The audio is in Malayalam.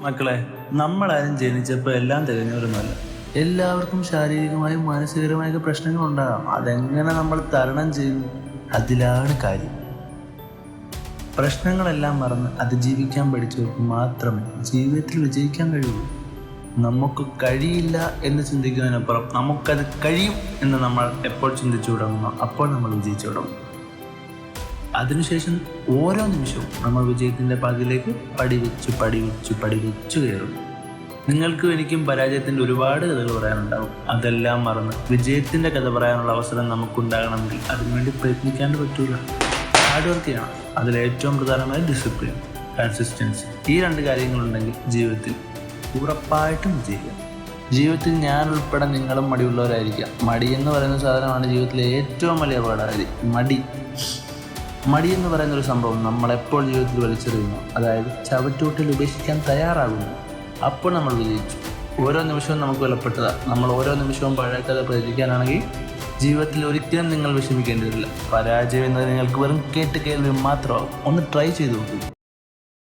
മക്കളെ നമ്മളാരും ജനിച്ചപ്പോൾ എല്ലാം തികഞ്ഞവരൊന്നുമല്ല എല്ലാവർക്കും ശാരീരികമായും മാനസികരമായൊക്കെ പ്രശ്നങ്ങൾ ഉണ്ടാകാം അതെങ്ങനെ നമ്മൾ തരണം ചെയ്യും? അതിലാണ് കാര്യം. പ്രശ്നങ്ങളെല്ലാം മറന്ന് അതിജീവിക്കാൻ പഠിച്ചവർക്ക് മാത്രമേ ജീവിതത്തിൽ വിജയിക്കാൻ കഴിയൂ. നമുക്ക് കഴിയില്ല എന്ന് ചിന്തിക്കുന്നതിനപ്പുറം നമുക്കത് കഴിയും എന്ന് നമ്മൾ എപ്പോൾ ചിന്തിച്ചു തുടങ്ങുന്നു അപ്പോൾ നമ്മൾ വിജയിച്ചു തുടങ്ങും അതിനുശേഷം ഓരോ നിമിഷവും നമ്മൾ വിജയത്തിന്റെ പാതിയിലേക്ക് പടി വെച്ച് പടി വെച്ച് പടി വെച്ച് കയറും. നിങ്ങൾക്കും എനിക്കും പരാജയത്തിന്റെ ഒരുപാട് കഥകൾ പറയാനുണ്ടാവും. അതെല്ലാം മറന്ന് വിജയത്തിന്റെ കഥ പറയാനുള്ള അവസരം നമുക്കുണ്ടാകണമെങ്കിൽ അതിനുവേണ്ടി പ്രയത്നിക്കാണ്ട് പറ്റൂല. ഹാർഡ് വർക്ക് ചെയ്യണം. അതിൽ ഏറ്റവും പ്രധാനമായ ഡിസിപ്ലിൻ കൺസിസ്റ്റൻസി ഈ രണ്ട് കാര്യങ്ങളുണ്ടെങ്കിൽ ജീവിതത്തിൽ ഉറപ്പായിട്ടും വിജയിക്കാം. ജീവിതത്തിൽ ഞാൻ ഉൾപ്പെടെ നിങ്ങളും മടിയുള്ളവരായിരിക്കാം. മടി എന്ന് പറയുന്ന സാധനമാണ് ജീവിതത്തിലെ ഏറ്റവും വലിയ അപകടകാരി മടി. മടി എന്ന് പറയുന്ന ഒരു സംഭവം നമ്മളെപ്പോൾ ജീവിതത്തിൽ വലിച്ചെറിയുന്നു. അതായത് ചവറ്റുകൊട്ടിൽ ഉപേക്ഷിക്കാൻ തയ്യാറാകുന്നു. അപ്പോൾ നമ്മൾ വിജയിച്ചു. ഓരോ നിമിഷവും നമുക്ക് വിലപ്പെട്ടതാണ് നമ്മൾ ഓരോ നിമിഷവും പഴയ കഥ പ്രചരിക്കാനാണെങ്കിൽ ജീവിതത്തിൽ ഒരിക്കലും നിങ്ങൾ വിഷമിക്കേണ്ടതില്ല. പരാജയം എന്നത് നിങ്ങൾക്ക് വെറും കേട്ട് കേൾവി മാത്രമാവും. ഒന്ന് ട്രൈ ചെയ്ത് നോക്കൂ.